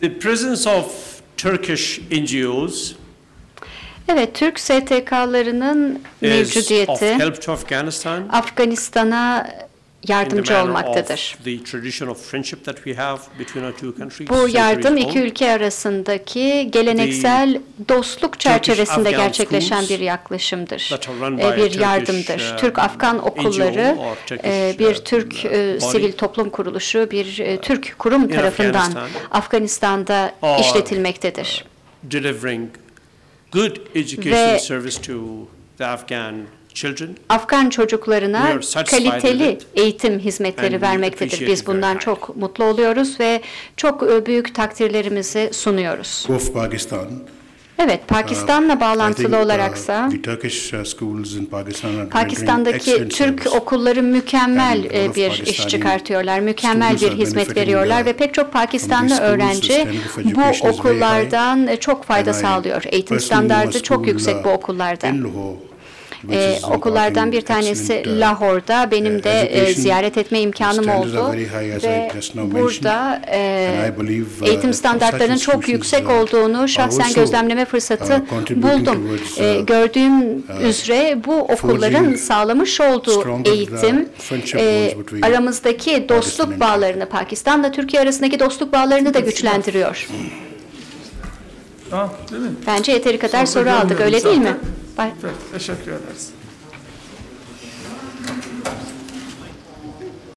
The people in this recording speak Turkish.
The presence of Turkish NGOs Evet, Türk STK'larının mevcudiyeti. Afganistan'a yardımcı olmaktadır. Bu yardım iki ülke arasındaki geleneksel dostluk çerçevesinde gerçekleşen bir yaklaşımdır. E, Bir yardımdır. uh, Türk-Afgan okulları e, bir uh, Türk body. sivil toplum kuruluşu, bir e, Türk kurum tarafından. Afganistan'da işletilmektedir. Ve- the Afghan children. Afgan çocuklarına kaliteli eğitim hizmetleri vermektedir. Biz bundan çok mutlu oluyoruz ve çok e, büyük takdirlerimizi sunuyoruz. of Pakistan. Evet, Pakistan'la think, bağlantılı uh, olaraksa uh, Pakistan'daki Türk okulları mükemmel e, bir iş çıkartıyorlar, mükemmel bir hizmet veriyorlar uh, ve pek çok Pakistanlı öğrenci bu okullardan e, çok fayda sağlıyor. Eğitim standardı çok yüksek bu uh, okullarda. E, okullardan bir tanesi uh, Lahor'da benim uh, de e, ziyaret etme imkanım oldu ve burada e, eğitim standartlarının çok yüksek olduğunu şahsen gözlemleme fırsatı buldum. E, gördüğüm üzere bu okulların sağlamış olduğu eğitim e, aramızdaki dostluk bağlarını, Pakistan'la Türkiye arasındaki dostluk bağlarını da güçlendiriyor. Tamam değil mi? Bence yeteri kadar soru aldık, öyle değil mi? Bay- teşekkür ederiz.